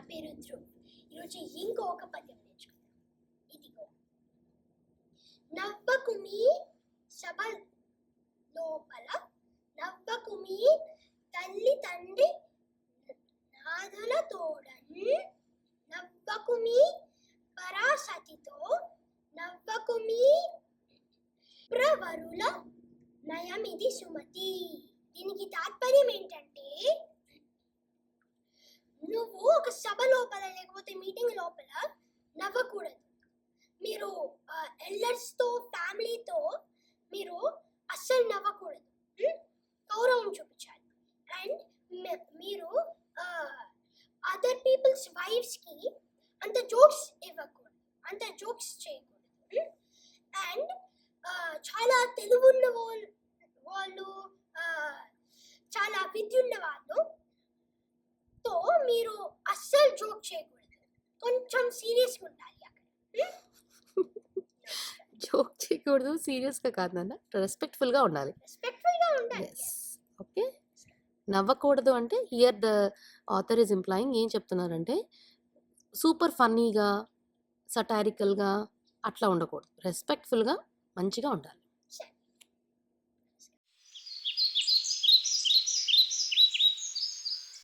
పేరు ధ్రువ్. ఈరోజు ఇంకొక పద్యం నేర్చుకుందాం. ఇదిగో. నవ్వకుమి సభ లోపల నవ్వకుమి తల్లి తండ్రి నాదుల తోడన్ నవ్వకుమి పరాసతితో నవ్వకుమి ప్రవరుల నయమిది సుమతి. దీనికి తాత్పర్యం ఏంటంటే ఒక సభ లోపల లేకపోతే మీటింగ్ లోపల నవ్వకూడదు. మీరు ఎల్డర్స్తో ఫ్యామిలీతో మీరు అస్సలు నవ్వకూడదు. గౌరవం చూపించాలి. అండ్ మీరు అదర్ పీపుల్స్ వైఫ్స్కి అంత జోక్స్ ఇవ్వకూడదు. అంత జోక్స్ చేయకూడదు. అండ్ చాలా తెలివున్న వాళ్ళు వాళ్ళు చాలా విద్యున్న వాళ్ళు తో మీరు అస్సలు జోక్ చేయకూడదు. కొంచెం సీరియస్గా ఉండాలి అక్కడ. జోక్ చేయకూడదు సీరియస్గా కాదు నాన్న. రెస్పెక్ట్ఫుల్గా ఉండాలి. రెస్పెక్ట్ఫుల్గా ఉండాలి. ఎస్ ఓకే నవ్వకూడదు అంటే here the author is implying ఏం చెప్తున్నారంటే సూపర్ ఫన్నీగా సటారికల్గా అట్లా ఉండకూడదు. రెస్పెక్ట్ఫుల్గా మంచిగా ఉండాలి.